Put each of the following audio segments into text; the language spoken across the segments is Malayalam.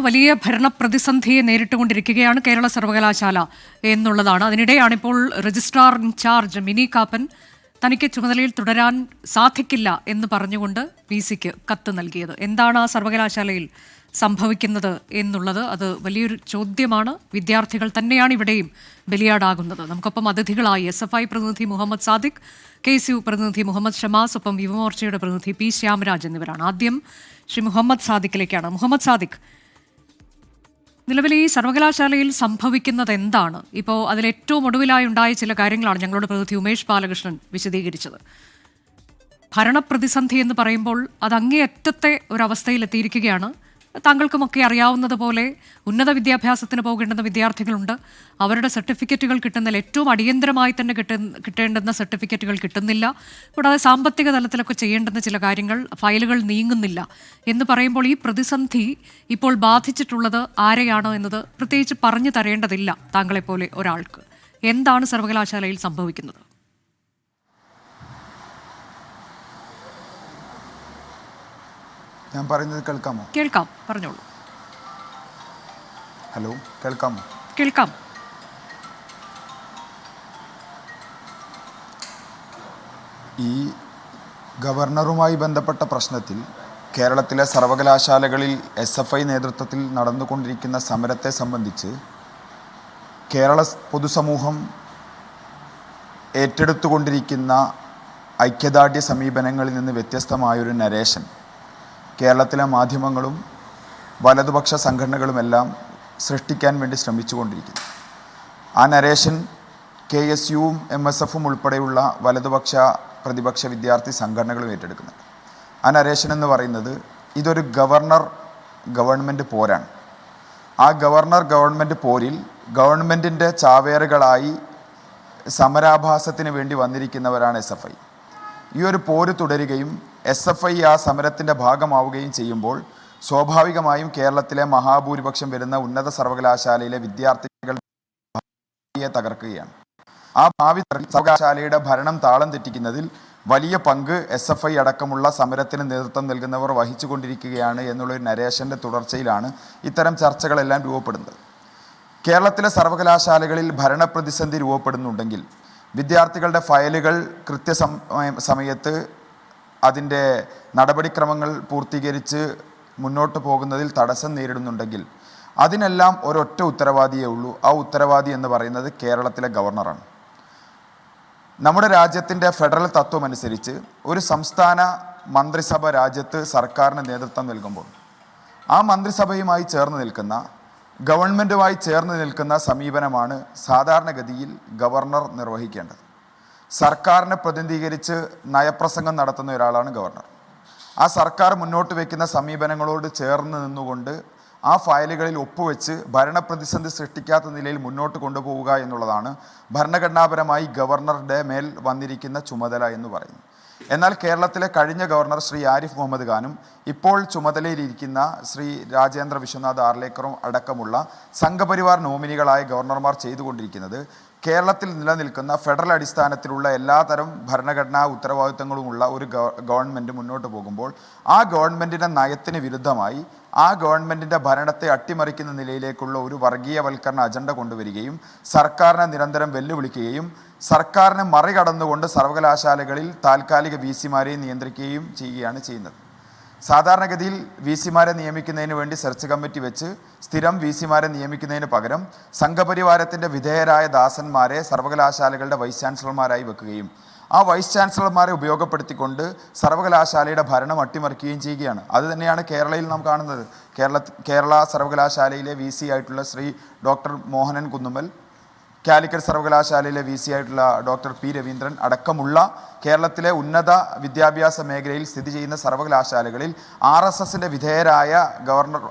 വലിയ ഭരണ പ്രതിസന്ധിയെ നേരിട്ടുകൊണ്ടിരിക്കുകയാണ് കേരള സർവകലാശാല എന്നുള്ളതാണ്. അതിനിടെയാണ് ഇപ്പോൾ രജിസ്ട്രാർ ഇൻചാർജ് മിനി കാപ്പൻ തനിക്ക് ചുമതലയിൽ തുടരാൻ സാധിക്കില്ല എന്ന് പറഞ്ഞുകൊണ്ട് വി സിക്ക് കത്ത് നൽകിയത്. എന്താണ് ആ സർവകലാശാലയിൽ സംഭവിക്കുന്നത് എന്നുള്ളത്? അത് വലിയൊരു ചോദ്യമാണ്. വിദ്യാർത്ഥികൾ തന്നെയാണ് ഇവിടെയും ബലിയാടാകുന്നത്. നമുക്കൊപ്പം അതിഥികളായി എസ് എഫ് ഐ പ്രതിനിധി മുഹമ്മദ് സാദിഖ് കെ എസ് യു പ്രതിനിധി മുഹമ്മദ് ഷമാസ് ഒപ്പം യുവമോർച്ചയുടെ പ്രതിനിധി പി ശ്യാമരാജ് എന്നിവരാണ്. ആദ്യം ശ്രീ മുഹമ്മദ് സാദിഖിലേക്കാണ്. മുഹമ്മദ് സാദിഖ് നിലവിൽ ഈ സർവകലാശാലയിൽ സംഭവിക്കുന്നത് എന്താണ്? ഇപ്പോൾ അതിൽ ഏറ്റവും ഒടുവിലായി ഉണ്ടായ ചില കാര്യങ്ങളാണ് ഞങ്ങളുടെ പ്രതിനിധി ഉമേഷ് ബാലകൃഷ്ണൻ വിശദീകരിച്ചത്. ഭരണപ്രതിസന്ധി എന്ന് പറയുമ്പോൾ അത് അങ്ങേയറ്റത്തെ ഒരവസ്ഥയിൽ എത്തിയിരിക്കുകയാണ് താങ്കൾക്കുമൊക്കെ അറിയാവുന്നത് പോലെ ഉന്നത വിദ്യാഭ്യാസത്തിന് പോകേണ്ടുന്ന വിദ്യാർത്ഥികളുണ്ട്. അവരുടെ സർട്ടിഫിക്കറ്റുകൾ കിട്ടുന്നതിൽ ഏറ്റവും അടിയന്തരമായി തന്നെ കിട്ട കിട്ടേണ്ടുന്ന സർട്ടിഫിക്കറ്റുകൾ കിട്ടുന്നില്ല. കൂടാതെ സാമ്പത്തിക തലത്തിലൊക്കെ ചെയ്യേണ്ടുന്ന ചില കാര്യങ്ങൾ ഫയലുകൾ നീങ്ങുന്നില്ല. എന്ന് പറയുമ്പോൾ ഈ പ്രതിസന്ധി ഇപ്പോൾ ബാധിച്ചിട്ടുള്ളത് ആരെയാണോ എന്നത് പ്രത്യേകിച്ച് പറഞ്ഞു തരേണ്ടതില്ല താങ്കളെപ്പോലെ ഒരാൾക്ക്. എന്താണ് സർവകലാശാലയിൽ സംഭവിക്കുന്നത്? ഞാൻ പറയുന്നത് കേൾക്കാമോ? കേൾക്കാം പറഞ്ഞോളൂ. ഹലോ കേൾക്കാമോ? കേൾക്കാം. ഈ ഗവർണറുമായി ബന്ധപ്പെട്ട പ്രശ്നത്തിൽ കേരളത്തിലെ സർവകലാശാലകളിൽ എസ് എഫ് ഐ നേതൃത്വത്തിൽ നടന്നുകൊണ്ടിരിക്കുന്ന സമരത്തെ സംബന്ധിച്ച് കേരള പൊതുസമൂഹം ഏറ്റെടുത്തുകൊണ്ടിരിക്കുന്ന ഐക്യദാർഢ്യ സമീപനങ്ങളിൽ നിന്ന് വ്യത്യസ്തമായൊരു നരേഷൻ കേരളത്തിലെ മാധ്യമങ്ങളും വലതുപക്ഷ സംഘടനകളുമെല്ലാം സൃഷ്ടിക്കാൻ വേണ്ടി ശ്രമിച്ചുകൊണ്ടിരിക്കുന്നു. ആ നരേഷൻ കെ എസ് യുവും എം എസ് എഫും ഉൾപ്പെടെയുള്ള വലതുപക്ഷ പ്രതിപക്ഷ വിദ്യാർത്ഥി സംഘടനകളും ഏറ്റെടുക്കുന്നുണ്ട്. ആ നരേഷൻ എന്ന് പറയുന്നത് ഇതൊരു ഗവർണർ ഗവൺമെന്റ് പോരാണ്. ആ ഗവർണർ ഗവൺമെന്റ് പോരിൽ ഗവൺമെന്റിന്റെ ചാവേറുകളായി സമരാഭാസത്തിന് വേണ്ടി വന്നിരിക്കുന്നവരാണ് എസ് എഫ് ഐ. ഈ ഒരു പോര് തുടരുകയും എസ് എഫ് ഐ ആ സമരത്തിന്റെ ഭാഗമാവുകയും ചെയ്യുമ്പോൾ സ്വാഭാവികമായും കേരളത്തിലെ മഹാഭൂരിപക്ഷം വരുന്ന ഉന്നത സർവകലാശാലയിലെ വിദ്യാർത്ഥികൾ തകർക്കുകയാണ്. ആ ഭാവി സർവകലാശാലയുടെ ഭരണം താളം തെറ്റിക്കുന്നതിൽ വലിയ പങ്ക് എസ് എഫ് ഐ അടക്കമുള്ള സമരത്തിന് നേതൃത്വം നൽകുന്നവർ വഹിച്ചുകൊണ്ടിരിക്കുകയാണ് എന്നുള്ളൊരു നരേഷന്റെ തുടർച്ചയിലാണ് ഇത്തരം ചർച്ചകളെല്ലാം രൂപപ്പെടുന്നത്. കേരളത്തിലെ സർവകലാശാലകളിൽ ഭരണപ്രതിസന്ധി രൂപപ്പെടുന്നുണ്ടെങ്കിൽ വിദ്യാർത്ഥികളുടെ ഫയലുകൾ കൃത്യസമയം സമയത്ത് അതിന്റെ നടപടിക്രമങ്ങൾ പൂർത്തീകരിച്ച് മുന്നോട്ട് പോകുന്നതിൽ തടസ്സം നേരിടുന്നുണ്ടെങ്കിൽ അതിനെല്ലാം ഒരൊറ്റ ഉത്തരവാദിയേ ഉള്ളൂ. ആ ഉത്തരവാദി എന്ന് പറയുന്നത് കേരളത്തിലെ ഗവർണറാണ്. നമ്മുടെ രാജ്യത്തിന്റെ ഫെഡറൽ തത്വം അനുസരിച്ച് ഒരു സംസ്ഥാന മന്ത്രിസഭ രാജ്യത്ത് സർക്കാരിന് നേതൃത്വം നൽകുമ്പോൾ ആ മന്ത്രിസഭയുമായി ചേർന്ന് നിൽക്കുന്ന ഗവൺമെന്റുമായി ചേർന്ന് നിൽക്കുന്ന സമീപനമാണ് സാധാരണഗതിയിൽ ഗവർണർ നിർവഹിക്കേണ്ടത്. സർക്കാരിനെ പ്രതിനിധീകരിച്ച് നയപ്രസംഗം നടത്തുന്ന ഒരാളാണ് ഗവർണർ. ആ സർക്കാർ മുന്നോട്ട് വയ്ക്കുന്ന സമീപനങ്ങളോട് ചേർന്ന് നിന്നുകൊണ്ട് ആ ഫയലുകളിൽ ഒപ്പുവെച്ച് ഭരണപ്രതിസന്ധി സൃഷ്ടിക്കാത്ത നിലയിൽ മുന്നോട്ട് കൊണ്ടുപോവുക എന്നുള്ളതാണ് ഭരണഘടനാപരമായി ഗവർണറുടെ മേൽ വന്നിരിക്കുന്ന ചുമതല എന്ന് പറയുന്നു എന്നാൽ കേരളത്തിലെ കഴിഞ്ഞ ഗവർണർ ശ്രീ ആരിഫ് മുഹമ്മദ് ഖാനും ഇപ്പോൾ ചുമതലയിലിരിക്കുന്ന ശ്രീ രാജേന്ദ്ര വിശ്വനാഥ് ആർലേക്കറും അടക്കമുള്ള സംഘപരിവാർ നോമിനികളായ ഗവർണർമാർ ചെയ്തുകൊണ്ടിരിക്കുന്നത് കേരളത്തിൽ നിലനിൽക്കുന്ന ഫെഡറൽ അടിസ്ഥാനത്തിലുള്ള എല്ലാതരം ഭരണഘടനാ ഉത്തരവാദിത്തങ്ങളുമുള്ള ഒരു ഗവൺമെന്റ് മുന്നോട്ട് പോകുമ്പോൾ ആ ഗവൺമെന്റിന്റെ നയത്തിന് വിരുദ്ധമായി ആ ഗവൺമെന്റിന്റെ ഭരണത്തെ അട്ടിമറിക്കുന്ന നിലയിലേക്കുള്ള ഒരു വർഗീയവൽക്കരണ അജണ്ട കൊണ്ടുവരികയും സർക്കാരിനെ നിരന്തരം വെല്ലുവിളിക്കുകയും സർക്കാരിനെ മറികടന്നുകൊണ്ട് സർവകലാശാലകളിൽ താൽക്കാലിക വി നിയന്ത്രിക്കുകയും ചെയ്യുകയാണ് ചെയ്യുന്നത്. സാധാരണഗതിയിൽ വി സിമാരെ നിയമിക്കുന്നതിന് വേണ്ടി സെർച്ച് കമ്മിറ്റി വെച്ച് സ്ഥിരം വി സിമാരെ നിയമിക്കുന്നതിന് പകരം സംഘപരിവാരത്തിന്റെ വിധേയരായ ദാസന്മാരെ സർവകലാശാലകളുടെ വൈസ് ചാൻസലർമാരായി വെക്കുകയും ആ വൈസ് ചാൻസലർമാരെ ഉപയോഗപ്പെടുത്തിക്കൊണ്ട് സർവകലാശാലയുടെ ഭരണം അട്ടിമറിക്കുകയും ചെയ്യുകയാണ്. അത് തന്നെയാണ് കേരളയിൽ നാം കാണുന്നത്. കേരള കേരള സർവകലാശാലയിലെ വി സി ആയിട്ടുള്ള ശ്രീ ഡോക്ടർ മോഹനൻ കുന്നുമ്മൽ കാലിക്കറ്റ് സർവകലാശാലയിലെ വി സി ആയിട്ടുള്ള ഡോക്ടർ പി രവീന്ദ്രൻ അടക്കമുള്ള കേരളത്തിലെ ഉന്നത വിദ്യാഭ്യാസ മേഖലയിൽ സ്ഥിതി ചെയ്യുന്ന സർവകലാശാലകളിൽ ആർ എസ് എസിന്റെ വിധേയരായ ഗവർണർ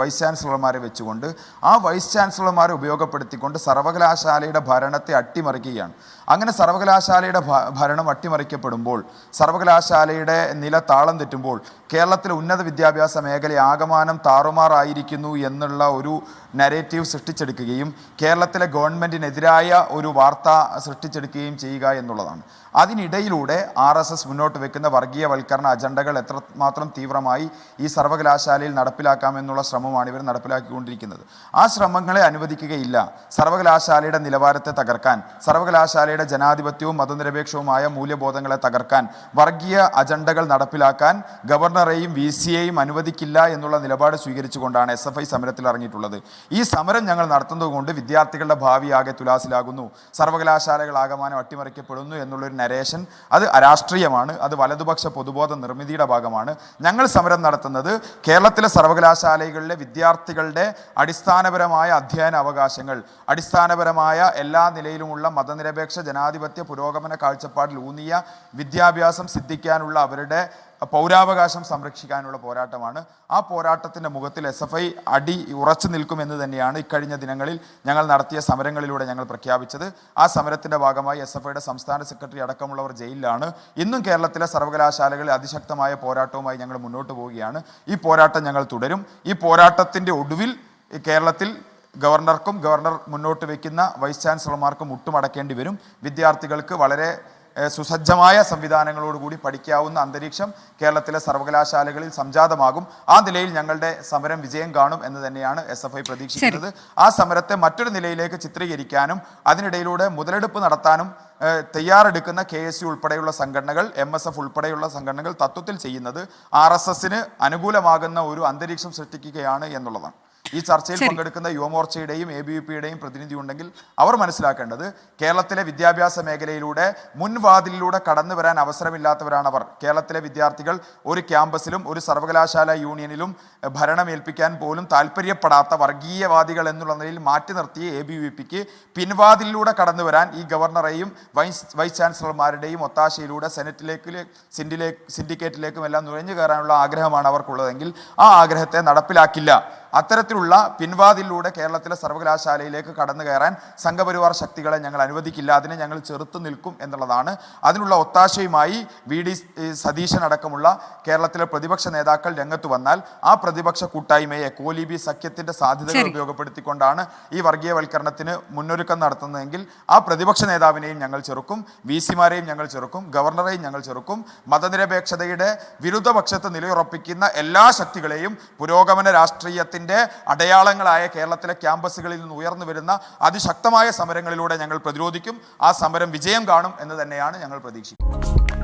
വൈസ് ചാൻസലർമാരെ വെച്ചുകൊണ്ട് ആ വൈസ് ചാൻസലർമാരെ ഉപയോഗപ്പെടുത്തിക്കൊണ്ട് സർവകലാശാലയുടെ ഭരണത്തെ അട്ടിമറിക്കുകയാണ്. അങ്ങനെ സർവകലാശാലയുടെ ഭരണം അട്ടിമറിക്കപ്പെടുമ്പോൾ സർവകലാശാലയുടെ നില താളം തെറ്റുമ്പോൾ കേരളത്തിലെ ഉന്നത വിദ്യാഭ്യാസ മേഖല ആകമാനം താറുമാറായിരിക്കുന്നു എന്നുള്ള ഒരു നരേറ്റീവ് സൃഷ്ടിച്ചെടുക്കുകയും കേരളത്തിലെ ഗവൺമെന്റിനെതിരായ ഒരു വാർത്ത സൃഷ്ടിച്ചെടുക്കുകയും ചെയ്യുക എന്നുള്ളതാണ്. അതിനിടയിലൂടെ ആർ എസ് എസ് മുന്നോട്ട് വെക്കുന്ന വർഗീയവൽക്കരണ അജണ്ടകൾ എത്രമാത്രം തീവ്രമായി ഈ സർവകലാശാലയിൽ നടപ്പിലാക്കാമെന്നുള്ള ശ്രമമാണ് ഇവർ നടപ്പിലാക്കിക്കൊണ്ടിരിക്കുന്നത്. ആ ശ്രമങ്ങളെ അനുവദിക്കുകയില്ല. സർവകലാശാലയുടെ നിലവാരത്തെ തകർക്കാൻ സർവകലാശാലയുടെ ജനാധിപത്യവും മതനിരപേക്ഷവുമായ മൂല്യബോധങ്ങളെ തകർക്കാൻ വർഗീയ അജണ്ടകൾ നടപ്പിലാക്കാൻ ഗവർണറെയും വി സിയെയും അനുവദിക്കില്ല എന്നുള്ള നിലപാട് സ്വീകരിച്ചുകൊണ്ടാണ് എസ് എഫ് ഐ സമരത്തിൽ ഇറങ്ങിയിട്ടുള്ളത്. ഈ സമരം ഞങ്ങൾ നടത്തുന്നതുകൊണ്ട് വിദ്യാർത്ഥികളുടെ ഭാവി ആകെ തുലാസിലാകുന്നു. സർവകലാശാലകൾ ആകമാനം അട്ടിമറിക്കപ്പെടുന്നു എന്നുള്ളൊരു നരേഷൻ അത് അരാഷ്ട്രീയമാണ് അത് വലതുപക്ഷ പൊതുബോധ നിർമ്മിതിയുടെ ഭാഗമാണ്. ഞങ്ങൾ സമരം നടത്തുന്നത് കേരളത്തിലെ സർവകലാശാലകളിലെ വിദ്യാർത്ഥികളുടെ അടിസ്ഥാനപരമായ അധ്യയന അവകാശങ്ങൾ അടിസ്ഥാനപരമായ എല്ലാ നിലയിലുമുള്ള മതനിരപേക്ഷ ജനാധിപത്യ പുരോഗമന കാഴ്ചപ്പാടിൽ ഊന്നിയ വിദ്യാഭ്യാസം സിദ്ധിക്കാനുള്ള അവരുടെ പൗരാവകാശം സംരക്ഷിക്കാനുള്ള പോരാട്ടമാണ്. ആ പോരാട്ടത്തിന്റെ മുഖത്തിൽ എസ് എഫ് ഐ അടി ഉറച്ചു നിൽക്കുമെന്ന് തന്നെയാണ് ഇക്കഴിഞ്ഞ ദിനങ്ങളിൽ ഞങ്ങൾ നടത്തിയ സമരങ്ങളിലൂടെ ഞങ്ങൾ പ്രഖ്യാപിച്ചത്. ആ സമരത്തിന്റെ ഭാഗമായി എസ് എഫ് ഐയുടെ സംസ്ഥാന സെക്രട്ടറി അടക്കമുള്ളവർ ജയിലിലാണ്. ഇന്നും കേരളത്തിലെ സർവകലാശാലകളിൽ അതിശക്തമായ പോരാട്ടവുമായി ഞങ്ങൾ മുന്നോട്ട് പോവുകയാണ്. ഈ പോരാട്ടം ഞങ്ങൾ തുടരും. ഈ പോരാട്ടത്തിന്റെ ഒടുവിൽ കേരളത്തിൽ ഗവർണർക്കും ഗവർണർ മുന്നോട്ട് വയ്ക്കുന്ന വൈസ് ചാൻസലർമാർക്കും മുട്ടുമടക്കേണ്ടി വരും. വിദ്യാർത്ഥികൾക്ക് വളരെ സുസജ്ജമായ സംവിധാനങ്ങളോടുകൂടി പഠിക്കാവുന്ന അന്തരീക്ഷം കേരളത്തിലെ സർവകലാശാലകളിൽ സംജാതമാകും. ആ നിലയിൽ ഞങ്ങളുടെ സമരം വിജയം കാണും എന്ന് തന്നെയാണ് എസ് എഫ് ഐ പ്രതീക്ഷിക്കുന്നത്. ആ സമരത്തെ മറ്റൊരു നിലയിലേക്ക് ചിത്രീകരിക്കാനും അതിനിടയിലൂടെ മുതലെടുപ്പ് നടത്താനും തയ്യാറെടുക്കുന്ന കെ എസ് യു ഉൾപ്പെടെയുള്ള സംഘടനകൾ എം എസ് എഫ് ഉൾപ്പെടെയുള്ള സംഘടനകൾ തത്വത്തിൽ ചെയ്യുന്നത് ആർ എസ് എസിന് അനുകൂലമാകുന്ന ഒരു അന്തരീക്ഷം സൃഷ്ടിക്കുകയാണ് എന്നുള്ളതാണ്. ഈ ചർച്ചയിൽ പങ്കെടുക്കുന്ന യുവമോർച്ചയുടെയും എ ബി വി പിയുടെയും പ്രതിനിധി ഉണ്ടെങ്കിൽ അവർ മനസ്സിലാക്കേണ്ടത് കേരളത്തിലെ വിദ്യാഭ്യാസ മേഖലയിലൂടെ മുൻവാതിലിലൂടെ കടന്നു വരാൻ അവസരമില്ലാത്തവരാണ് അവർ. കേരളത്തിലെ വിദ്യാർത്ഥികൾ ഒരു ക്യാമ്പസിലും ഒരു സർവകലാശാല യൂണിയനിലും ഭരണമേൽപ്പിക്കാൻ പോലും താല്പര്യപ്പെടാത്ത വർഗീയവാദികൾ എന്നുള്ള നിലയിൽ മാറ്റി നിർത്തിയ എ ബി വി പിക്ക് പിൻവാതിലിലൂടെ കടന്നു വരാൻ ഈ ഗവർണറെയും വൈസ് വൈസ് ചാൻസലർമാരുടെയും ഒത്താശയിലൂടെ സെനറ്റിലേക്ക് സിൻഡിലേക്ക് സിൻഡിക്കേറ്റിലേക്കും എല്ലാം നുഴഞ്ഞു കയറാനുള്ള ആഗ്രഹമാണ് അവർക്കുള്ളതെങ്കിൽ ആ ആഗ്രഹത്തെ നടപ്പിലാക്കില്ല. അത്തരത്തിലുള്ള പിൻവാതിലൂടെ കേരളത്തിലെ സർവകലാശാലയിലേക്ക് കടന്നു കയറാൻ സംഘപരിവാർ ശക്തികളെ ഞങ്ങൾ അനുവദിക്കില്ല. അതിനെ ഞങ്ങൾ ചെറുത്തു നിൽക്കും എന്നുള്ളതാണ്. അതിനുള്ള ഒത്താശയുമായി വി. ഡി. സതീശൻ അടക്കമുള്ള കേരളത്തിലെ പ്രതിപക്ഷ നേതാക്കൾ രംഗത്ത് വന്നാൽ ആ പ്രതിപക്ഷ കൂട്ടായ്മയെ കോലിബി സഖ്യത്തിന്റെ സാധ്യതകൾ ഉപയോഗപ്പെടുത്തിക്കൊണ്ടാണ് ഈ വർഗീയവൽക്കരണത്തിന് മുന്നൊരുക്കം നടത്തുന്നതെങ്കിൽ ആ പ്രതിപക്ഷ നേതാവിനെയും ഞങ്ങൾ ചെറുക്കും വി. സിമാരെയും ഞങ്ങൾ ചെറുക്കും ഗവർണറെയും ഞങ്ങൾ ചെറുക്കും മതനിരപേക്ഷതയുടെ വിരുദ്ധപക്ഷത്ത് നിലയുറപ്പിക്കുന്ന എല്ലാ ശക്തികളെയും പുരോഗമന രാഷ്ട്രീയത്തിന്റെ അടയാളങ്ങളായ കേരളത്തിലെ ക്യാമ്പസുകളിൽ നിന്ന് ഉയർന്നു വരുന്ന അതിശക്തമായ സമരങ്ങളിലൂടെ ഞങ്ങൾ പ്രതിരോധിക്കും. ആ സമരം വിജയം കാണും എന്ന് തന്നെയാണ് ഞങ്ങൾ പ്രതീക്ഷിക്കുന്നത്.